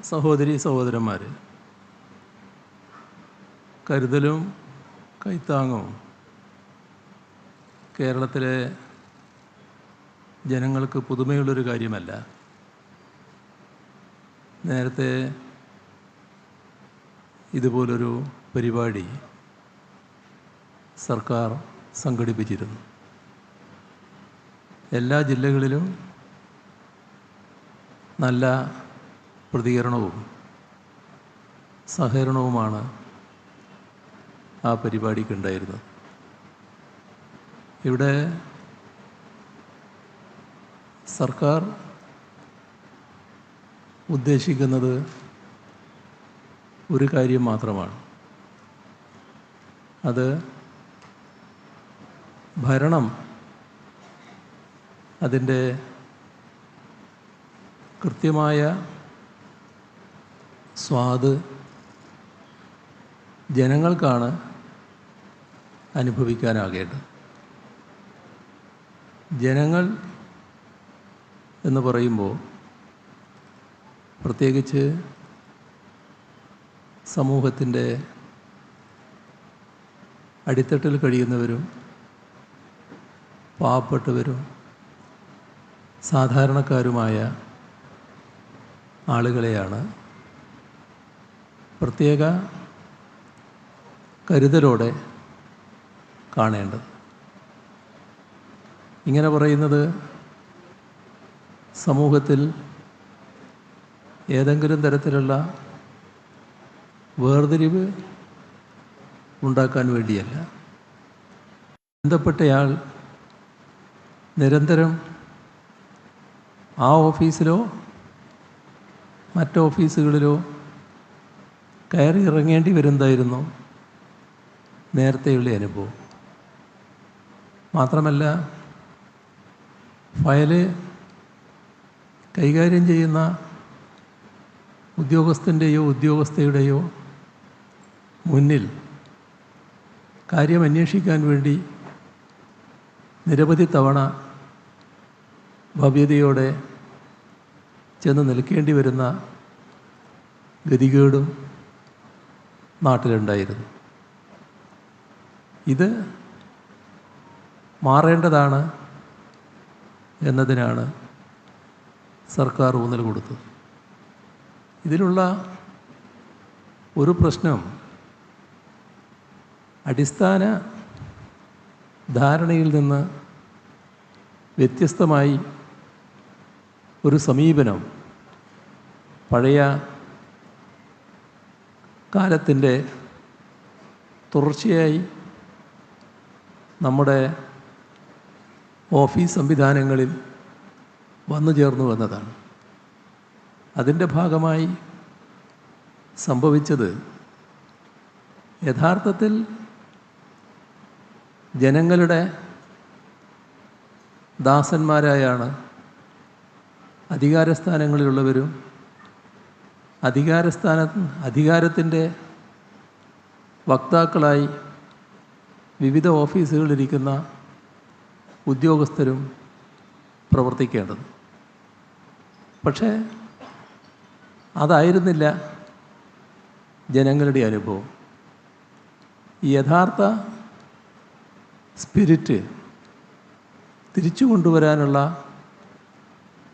സഹോദരി സഹോദരന്മാർ കരുതലും കൈത്താങ്ങും കേരളത്തിലെ ജനങ്ങൾക്ക് പുതുമയുള്ളൊരു കാര്യമല്ല. നേരത്തെ ഇതുപോലൊരു പരിപാടി സർക്കാർ സംഘടിപ്പിച്ചിരുന്നു. എല്ലാ ജില്ലകളിലും നല്ല പ്രതികരണവും സഹകരണവുമാണ് ആ പരിപാടിക്കുണ്ടായിരുന്നത് ഇവിടെ സർക്കാർ ഉദ്ദേശിക്കുന്നത് ഒരു കാര്യം മാത്രമാണ്. അത് ഭരണം അതിന്റെ കൃത്യമായ സ്വാദ് ജനങ്ങൾക്കാണ് അനുഭവിക്കാനാകേണ്ടത്. ജനങ്ങൾ എന്ന് പറയുമ്പോൾ പ്രത്യേകിച്ച് സമൂഹത്തിന്റെ അടിത്തട്ടിൽ കഴിയുന്നവരും പാവപ്പെട്ടവരും സാധാരണക്കാരുമായ ആളുകളെയാണ് പ്രത്യേക കരുതലോടെ കാണേണ്ടത്. ഇങ്ങനെ പറയുന്നത് സമൂഹത്തിൽ ഏതെങ്കിലും തരത്തിലുള്ള വേർതിരിവ് ഉണ്ടാക്കാൻ വേണ്ടിയല്ല. ബന്ധപ്പെട്ടയാൾ നിരന്തരം ആ ഓഫീസിലോ മറ്റ് ഓഫീസുകളിലോ കയറി ഇറങ്ങേണ്ടി വരുന്നതായിരുന്നു നേരത്തെയുള്ള അനുഭവം. മാത്രമല്ല ഫയൽ കൈകാര്യം ചെയ്യുന്ന ഉദ്യോഗസ്ഥന്റെയോ ഉദ്യോഗസ്ഥയുടെയോ മുന്നിൽ കാര്യം അന്വേഷിക്കാൻ വേണ്ടി നിരവധി തവണ ഭവ്യതയോടെ ചെന്ന് നിൽക്കേണ്ടി വരുന്ന ഗതികേടും നാട്ടിലുണ്ടായിരുന്നു. ഇത് മാറേണ്ടതാണ് എന്നതിനാണ് സർക്കാർ ഊന്നൽ കൊടുത്തത്. ഇതിലുള്ള ഒരു പ്രശ്നം അടിസ്ഥാന ധാരണയിൽ നിന്ന് വ്യത്യസ്തമായി ഒരു സമീപനം പഴയ കാലത്തിന്റെ തുടർച്ചയായി നമ്മുടെ ഓഫീസ് സംവിധാനങ്ങളിൽ വന്നു ചേർന്നു എന്നതാണ്. അതിന്റെ ഭാഗമായി സംഭവിച്ചത് യഥാർത്ഥത്തിൽ ജനങ്ങളുടെ ദാസന്മാരായാണ് അധികാരസ്ഥാനങ്ങളിലുള്ളവരും അധികാരസ്ഥാന അധികാരത്തിന്റെ വക്താക്കളായി വിവിധ ഓഫീസുകളിലിരിക്കുന്ന ഉദ്യോഗസ്ഥരും പ്രവർത്തിക്കേണ്ടത്. പക്ഷേ അതായിരുന്നില്ല ജനങ്ങളുടെ അനുഭവം. യഥാർത്ഥ സ്പിരിറ്റ് തിരിച്ചു കൊണ്ടുവരാനുള്ള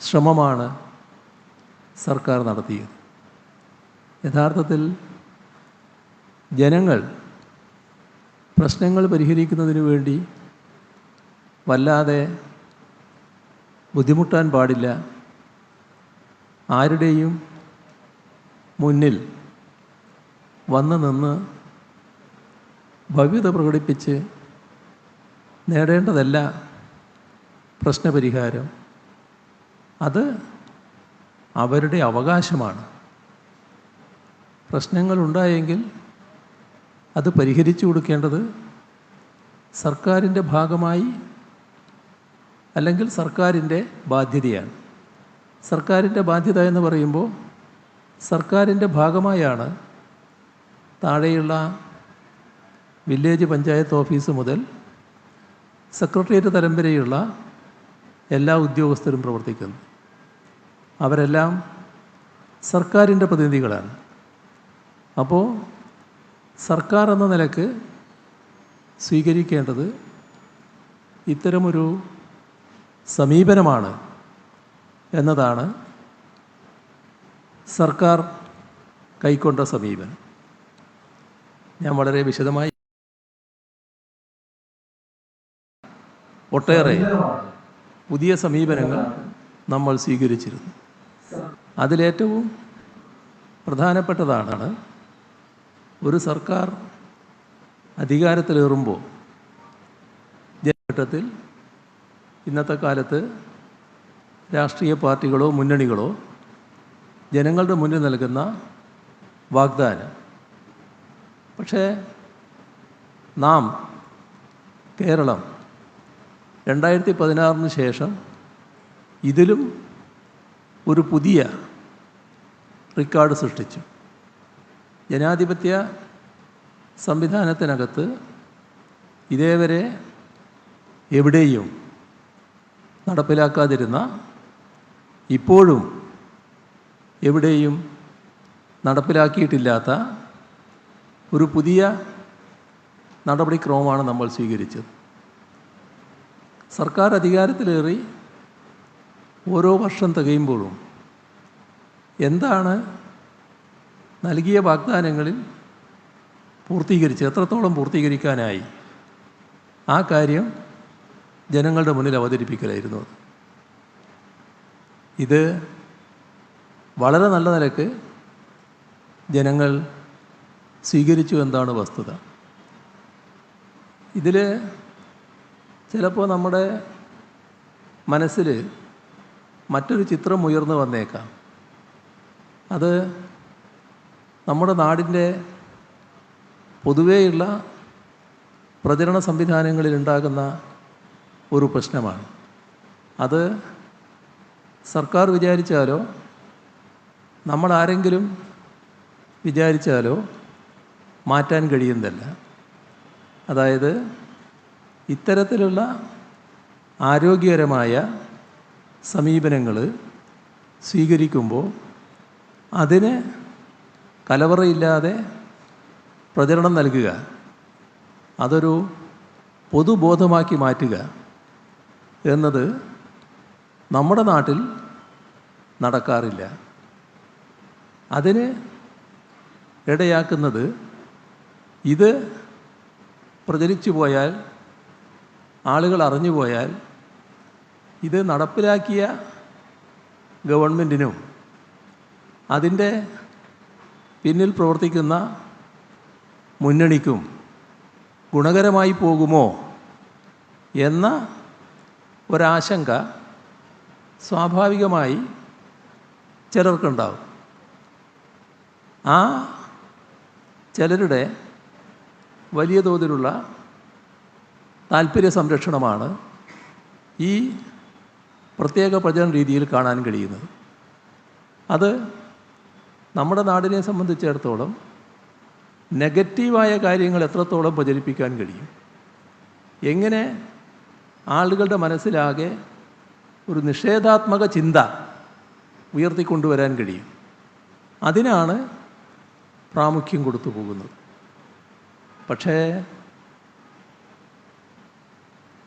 ശ്രമമാണ് സർക്കാർ നടത്തിയത്. യഥാർത്ഥത്തിൽ ജനങ്ങൾ പ്രശ്നങ്ങൾ പരിഹരിക്കുന്നതിന് വേണ്ടി വല്ലാതെ ബുദ്ധിമുട്ടാൻ പാടില്ല. ആരുടെയും മുന്നിൽ വന്ന് നിന്ന് ഭവ്യത പ്രകടിപ്പിച്ച് നേടേണ്ടതല്ല പ്രശ്നപരിഹാരം. അത് അവരുടെ അവകാശമാണ്. പ്രശ്നങ്ങളുണ്ടായെങ്കിൽ അത് പരിഹരിച്ചു കൊടുക്കേണ്ടത് സർക്കാരിന്റെ ഭാഗമായി അല്ലെങ്കിൽ സർക്കാരിന്റെ ബാധ്യതയാണ്. സർക്കാരിന്റെ ബാധ്യത എന്ന് പറയുമ്പോൾ സർക്കാരിന്റെ ഭാഗമായാണ് താഴെയുള്ള വില്ലേജ് പഞ്ചായത്ത് ഓഫീസ് മുതൽ സെക്രട്ടേറിയറ്റ് തലം വരെയുള്ള എല്ലാ ഉദ്യോഗസ്ഥരും പ്രവർത്തിക്കുന്നു അവരെല്ലാം സർക്കാരിന്റെ പ്രതിനിധികളാണ്. അപ്പോൾ സർക്കാർ എന്ന നിലയ്ക്ക് സ്വീകരിക്കേണ്ടത് ഇത്തരമൊരു സമീപനമാണ് എന്നതാണ് സർക്കാർ കൈക്കൊണ്ട സമീപനം. ഞാൻ വളരെ വിശദമായി ഒട്ടേറെ പുതിയ സമീപനങ്ങൾ നമ്മൾ സ്വീകരിച്ചിരുന്നു. അതിലേറ്റവും പ്രധാനപ്പെട്ടതാണ് ഒരു സർക്കാർ അധികാരത്തിലേറുമ്പോൾ ജനഘട്ടത്തിൽ ഇന്നത്തെ കാലത്ത് രാഷ്ട്രീയ പാർട്ടികളോ മുന്നണികളോ ജനങ്ങളുടെ മുന്നിൽ നൽകുന്ന വാഗ്ദാനം. പക്ഷേ നാം കേരളം രണ്ടായിരത്തി പതിനാറിന് ശേഷം ഇതിലും ഒരു പുതിയ റെക്കോർഡ് സൃഷ്ടിച്ചു. ജനാധിപത്യ സംവിധാനത്തിനകത്ത് ഇതേവരെ എവിടെയും നടപ്പിലാക്കാതിരുന്ന ഇപ്പോഴും എവിടെയും നടപ്പിലാക്കിയിട്ടില്ലാത്ത ഒരു പുതിയ നടപടിക്രമമാണ് നമ്മൾ സ്വീകരിച്ചത്. സർക്കാർ അധികാരത്തിലേറി ഓരോ വർഷം തികയുമ്പോഴും എന്താണ് നൽകിയ വാഗ്ദാനങ്ങളിൽ പൂർത്തീകരിച്ച് എത്രത്തോളം പൂർത്തീകരിക്കാനായി ആ കാര്യം ജനങ്ങളുടെ മുന്നിൽ അവതരിപ്പിക്കലായിരുന്നു ഇത് വളരെ നല്ല നിലയ്ക്ക് ജനങ്ങൾ സ്വീകരിച്ചു എന്താണ് വസ്തുത. ഇതിൽ ചിലപ്പോൾ നമ്മുടെ മനസ്സിൽ മറ്റൊരു ചിത്രം ഉയർന്നു വന്നേക്കാം. അത് നമ്മുടെ നാടിന്റെ പൊതുവേയുള്ള പ്രചരണ സംവിധാനങ്ങളിൽ ഉണ്ടാകുന്ന ഒരു പ്രശ്നമാണ്. അത് സർക്കാർ വിചാരിച്ചാലോ നമ്മൾ ആരെങ്കിലും വിചാരിച്ചാലോ മാറ്റാൻ കഴിയുന്നതല്ല. അതായത് ഇത്തരത്തിലുള്ള ആരോഗ്യകരമായ സമീപനങ്ങൾ സ്വീകരിക്കുമ്പോൾ അതിന് കലവറയില്ലാതെ പ്രചരണം നൽകുക. അതൊരു പൊതുബോധമാക്കി മാറ്റുക എന്നത് നമ്മുടെ നാട്ടിൽ നടക്കാറില്ല. അതിന് ഇടയാക്കുന്നത് ഇത് പ്രചരിച്ചു പോയാൽ ആളുകൾ അറിഞ്ഞു പോയാൽ ഇത് നടപ്പിലാക്കിയ ഗവൺമെന്റിനും അതിന്റെ പിന്നിൽ പ്രവർത്തിക്കുന്ന മുന്നണിക്കും ഗുണകരമായി പോകുമോ എന്ന ഒരാശങ്ക സ്വാഭാവികമായി ചിലർക്കുണ്ടാവും. ആ ചിലരുടെ വലിയ തോതിലുള്ള താല്പര്യ സംരക്ഷണമാണ് ഈ പ്രത്യേക പ്രചരണ രീതിയിൽ കാണാൻ കഴിയുന്നത്. അത് നമ്മുടെ നാടിനെ സംബന്ധിച്ചിടത്തോളം നെഗറ്റീവായ കാര്യങ്ങൾ എത്രത്തോളം പ്രചരിപ്പിക്കാൻ കഴിയും? എങ്ങനെ ആളുകളുടെ മനസ്സിലാകെ ഒരു നിഷേധാത്മക ചിന്ത ഉയർത്തിക്കൊണ്ടുവരാൻ കഴിയും? അതിനാണ് പ്രാമുഖ്യം കൊടുത്തു പോകുന്നത്. പക്ഷേ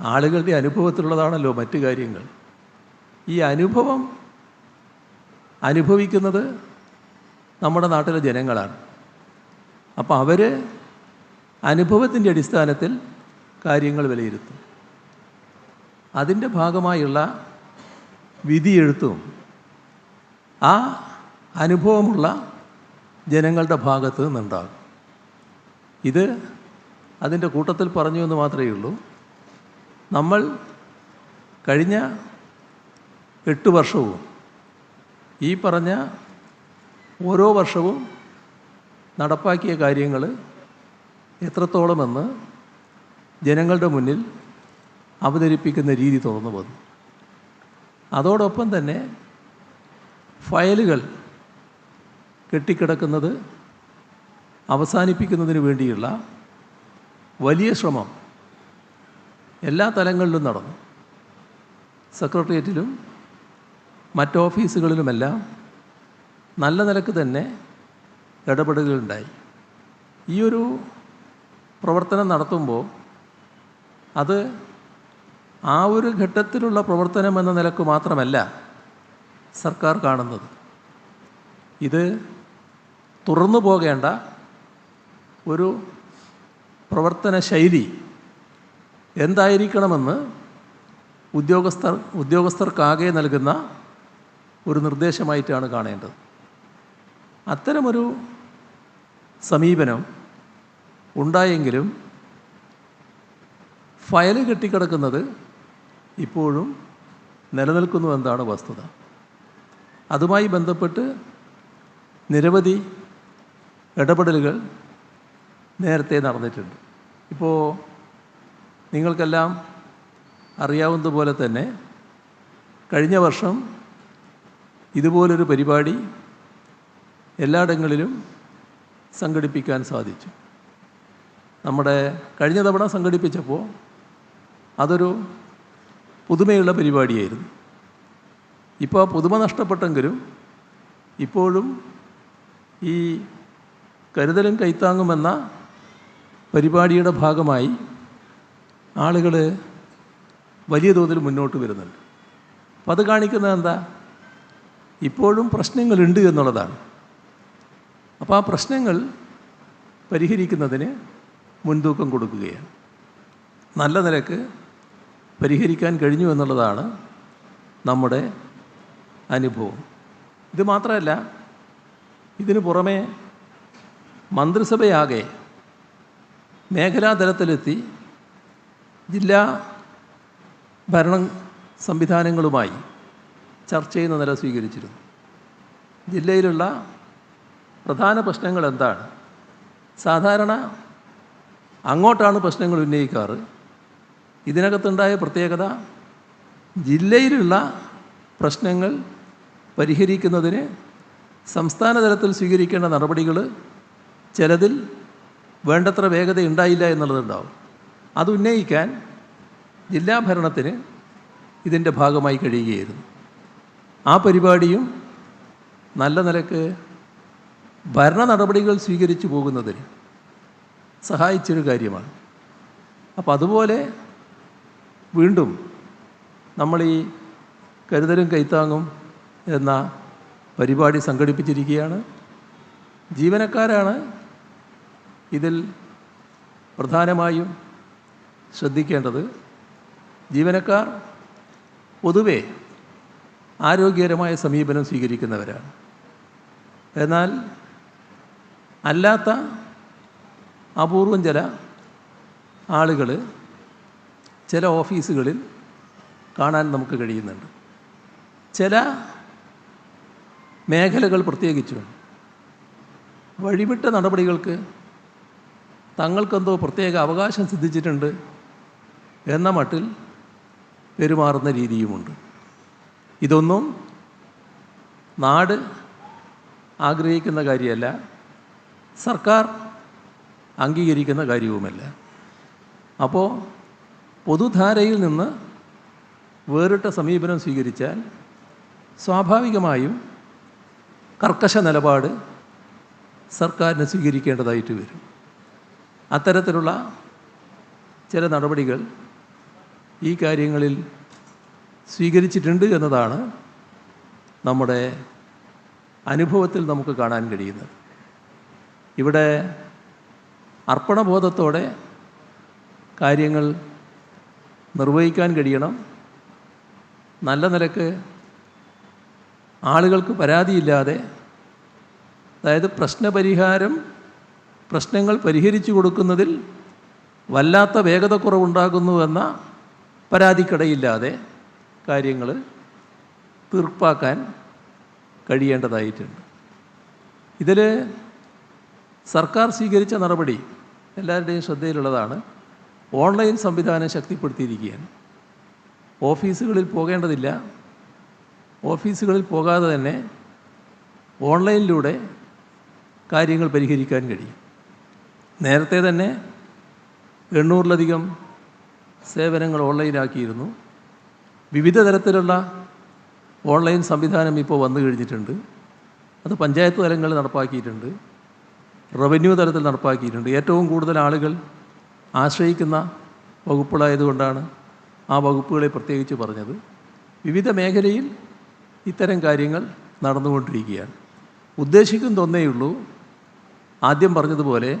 ആളുകളുടെ അനുഭവത്തിലുള്ളതാണല്ലോ മറ്റു കാര്യങ്ങൾ. ഈ അനുഭവം അനുഭവിക്കുന്നത് നമ്മുടെ നാട്ടിലെ ജനങ്ങളാണ്. അപ്പോൾ അവർ അനുഭവത്തിന്റെ അടിസ്ഥാനത്തിൽ കാര്യങ്ങൾ വിലയിരുത്തും. അതിന്റെ ഭാഗമായുള്ള വിധിയെഴുത്തും ആ അനുഭവമുള്ള ജനങ്ങളുടെ ഭാഗത്ത് നിന്നുണ്ടാകും. ഇത് അതിന്റെ കൂട്ടത്തിൽ പറഞ്ഞു എന്ന് മാത്രമേ ഉള്ളൂ. നമ്മൾ കഴിഞ്ഞ എട്ട് വർഷവും ഈ പറഞ്ഞ ഓരോ വർഷവും നടപ്പാക്കിയ കാര്യങ്ങൾ എത്രത്തോളമെന്ന് ജനങ്ങളുടെ മുന്നിൽ അവതരിപ്പിക്കുന്ന രീതി തുറന്നു വന്നു അതോടൊപ്പം തന്നെ ഫയലുകൾ കെട്ടിക്കിടക്കുന്നത് അവസാനിപ്പിക്കുന്നതിന് വേണ്ടിയുള്ള വലിയ ശ്രമം എല്ലാ തലങ്ങളിലും നടന്നു. സെക്രട്ടേറിയറ്റിലും മറ്റ് ഓഫീസുകളിലുമെല്ലാം നല്ല നിലയ്ക്ക് തന്നെ ഇടപെടലുണ്ടായി ഈ ഒരു പ്രവർത്തനം നടത്തുമ്പോൾ അത് ആ ഒരു ഘട്ടത്തിലുള്ള പ്രവർത്തനം എന്ന നിലയ്ക്ക് മാത്രമല്ല സർക്കാർ കാണുന്നത്. ഇത് തുറന്നു പോകേണ്ട ഒരു പ്രവർത്തന ശൈലി എന്തായിരിക്കണമെന്ന് ഉദ്യോഗസ്ഥർ ഉദ്യോഗസ്ഥർക്കാകെ നൽകുന്ന ഒരു നിർദ്ദേശമായിട്ടാണ് കാണേണ്ടത്. അത്തരമൊരു സമീപനം ഉണ്ടായെങ്കിലും ഫയൽ കെട്ടിക്കിടക്കുന്നത് ഇപ്പോഴും നിലനിൽക്കുന്നു എന്നാണ് വസ്തുത. അതുമായി ബന്ധപ്പെട്ട് നിരവധി ഇടപെടലുകൾ നേരത്തെ നടന്നിട്ടുണ്ട്. ഇപ്പോൾ നിങ്ങൾക്കെല്ലാം അറിയാവുന്നതുപോലെ തന്നെ കഴിഞ്ഞ വർഷം ഇതുപോലൊരു പരിപാടി എല്ലായിടങ്ങളിലും സംഘടിപ്പിക്കാൻ സാധിച്ചു. നമ്മുടെ കഴിഞ്ഞ തവണ സംഘടിപ്പിച്ചപ്പോൾ അതൊരു പുതുമയുള്ള പരിപാടിയായിരുന്നു. ഇപ്പോൾ ആ പുതുമ നഷ്ടപ്പെട്ടെങ്കിലും ഇപ്പോഴും ഈ കരുതലും കൈത്താങ്ങുമെന്ന പരിപാടിയുടെ ഭാഗമായി ആളുകൾ വലിയ തോതിൽ മുന്നോട്ട് വരുന്നുണ്ട്. അപ്പം അത് കാണിക്കുന്നത് എന്താ? ഇപ്പോഴും പ്രശ്നങ്ങളുണ്ട് എന്നുള്ളതാണ്. അപ്പോൾ ആ പ്രശ്നങ്ങൾ പരിഹരിക്കുന്നതിന് മുൻതൂക്കം കൊടുക്കുകയാണ്. നല്ല നിലയ്ക്ക് പരിഹരിക്കാൻ കഴിഞ്ഞു എന്നുള്ളതാണ് നമ്മുടെ അനുഭവം. ഇത് മാത്രമല്ല ഇതിനു പുറമെ മന്ത്രിസഭയാകെ മേഖലാതലത്തിലെത്തി ജില്ലാ ഭരണ സംവിധാനങ്ങളുമായി ചർച്ച ചെയ്യുന്ന നില സ്വീകരിച്ചിരുന്നു. ജില്ലയിലുള്ള പ്രധാന പ്രശ്നങ്ങൾ എന്താണ് സാധാരണ അങ്ങോട്ടാണ് പ്രശ്നങ്ങൾ ഉന്നയിക്കാറ്. ഇതിനകത്തുണ്ടായ പ്രത്യേകത ജില്ലയിലുള്ള പ്രശ്നങ്ങൾ പരിഹരിക്കുന്നതിന് സംസ്ഥാന തലത്തിൽ സ്വീകരിക്കേണ്ട നടപടികൾ ചിലതിൽ വേണ്ടത്ര വേഗത ഉണ്ടായില്ല എന്നുള്ളതുണ്ടാവും. അത് ഉന്നയിക്കാൻ ജില്ലാ ഭരണത്തിന് ഇതിന്റെ ഭാഗമായി കഴിയുകയായിരുന്നു. ആ പരിപാടിയും നല്ല നിലയ്ക്ക് ഭരണ നടപടികൾ സ്വീകരിച്ചു പോകുന്നതിന് സഹായിച്ചൊരു കാര്യമാണ്. അപ്പം അതുപോലെ വീണ്ടും നമ്മൾ ഈ കരുതലും കൈത്താങ്ങും എന്ന പരിപാടി സംഘടിപ്പിച്ചിരിക്കുകയാണ്. ജീവനക്കാരാണ് ഇതിൽ പ്രധാനമായും ശ്രദ്ധിക്കേണ്ടത്. ജീവനക്കാർ പൊതുവെ ആരോഗ്യകരമായ സമീപനം സ്വീകരിക്കുന്നവരാണ്. എന്നാൽ അല്ലാത്ത അപൂർവം ചില ആളുകൾ ചില ഓഫീസുകളിൽ കാണാൻ നമുക്ക് കഴിയുന്നുണ്ട്. ചില മേഖലകൾ പ്രത്യേകിച്ചും വഴിവിട്ട നടപടികൾക്ക് തങ്ങൾക്കെന്തോ പ്രത്യേക അവകാശം സിദ്ധിച്ചിട്ടുണ്ട് എന്ന മട്ടിൽ പെരുമാറുന്ന രീതിയുമുണ്ട്. ഇതൊന്നും നാട് ആഗ്രഹിക്കുന്ന കാര്യമല്ല. സർക്കാർ അംഗീകരിക്കുന്ന കാര്യവുമല്ല. അപ്പോൾ പൊതുധാരയിൽ നിന്ന് വേറിട്ട സമീപനം സ്വീകരിച്ചാൽ സ്വാഭാവികമായും കർക്കശ നിലപാട് സർക്കാരിന് സ്വീകരിക്കേണ്ടതായിട്ട് വരും. അത്തരത്തിലുള്ള ചില നടപടികൾ ഈ കാര്യങ്ങളിൽ സ്വീകരിച്ചിട്ടുണ്ട് എന്നതാണ് നമ്മുടെ അനുഭവത്തിൽ നമുക്ക് കാണാൻ കഴിയുന്നത്. ഇവിടെ അർപ്പണബോധത്തോടെ കാര്യങ്ങൾ നിർവഹിക്കാൻ കഴിയണം. നല്ല നിലയ്ക്ക് ആളുകൾക്ക് പരാതിയില്ലാതെ അതായത് പ്രശ്നപരിഹാരം പ്രശ്നങ്ങൾ പരിഹരിച്ചു കൊടുക്കുന്നതിൽ വല്ലാത്ത വേഗത വേഗതക്കുറവുണ്ടാകുന്നുവെന്ന പരാതിക്കടയില്ലാതെ കാര്യങ്ങൾ തീർപ്പാക്കാൻ കഴിയേണ്ടതായിട്ടുണ്ട്. ഇതിൽ സർക്കാർ സ്വീകരിച്ച നടപടി എല്ലാവരുടെയും ശ്രദ്ധയിലുള്ളതാണ്. ഓൺലൈൻ സംവിധാനം ശക്തിപ്പെടുത്തിയിരിക്കുകയാണ്. ഓഫീസുകളിൽ പോകേണ്ടതില്ല. ഓഫീസുകളിൽ പോകാതെ തന്നെ ഓൺലൈനിലൂടെ കാര്യങ്ങൾ പരിഹരിക്കാൻ കഴിയും. നേരത്തെ തന്നെ എണ്ണൂറിലധികം സേവനങ്ങൾ ഓൺലൈനാക്കിയിരുന്നു. വിവിധ തരത്തിലുള്ള ഓൺലൈൻ സംവിധാനം ഇപ്പോൾ വന്നു കഴിഞ്ഞിട്ടുണ്ട്. അത് പഞ്ചായത്ത് തലങ്ങളിൽ നടപ്പാക്കിയിട്ടുണ്ട്. റവന്യൂ തലത്തിൽ നടപ്പാക്കിയിട്ടുണ്ട്. ഏറ്റവും കൂടുതൽ ആളുകൾ ആശ്രയിക്കുന്ന വകുപ്പുകളായതുകൊണ്ടാണ് ആ വകുപ്പുകളെ പ്രത്യേകിച്ച് പറഞ്ഞത്. വിവിധ മേഖലയിൽ ഇത്തരം കാര്യങ്ങൾ നടന്നുകൊണ്ടിരിക്കുകയാണ്. ഉദ്ദേശിക്കുന്ന ഒന്നേയുള്ളൂ ആദ്യം പറഞ്ഞതുപോലെ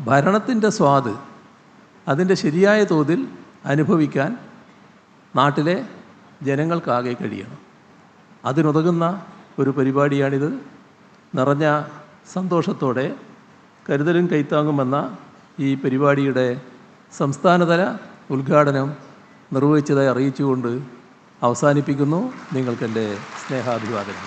ഭരണത്തിന്റെ സ്വാദ് അതിന്റെ ശരിയായ തോതിൽ അനുഭവിക്കാൻ നാട്ടിലെ ജനങ്ങൾക്കാകെ കഴിയണം. അതിനുതകുന്ന ഒരു പരിപാടിയാണിത്. നിറഞ്ഞ സന്തോഷത്തോടെ കരുതലും കൈത്താങ്ങുമെന്ന ഈ പരിപാടിയുടെ സംസ്ഥാനതല ഉദ്ഘാടനം നിർവഹിച്ചതായി അറിയിച്ചുകൊണ്ട് അവസാനിപ്പിക്കുന്നു. നിങ്ങൾക്കെന്റെ സ്നേഹാഭിവാദനം.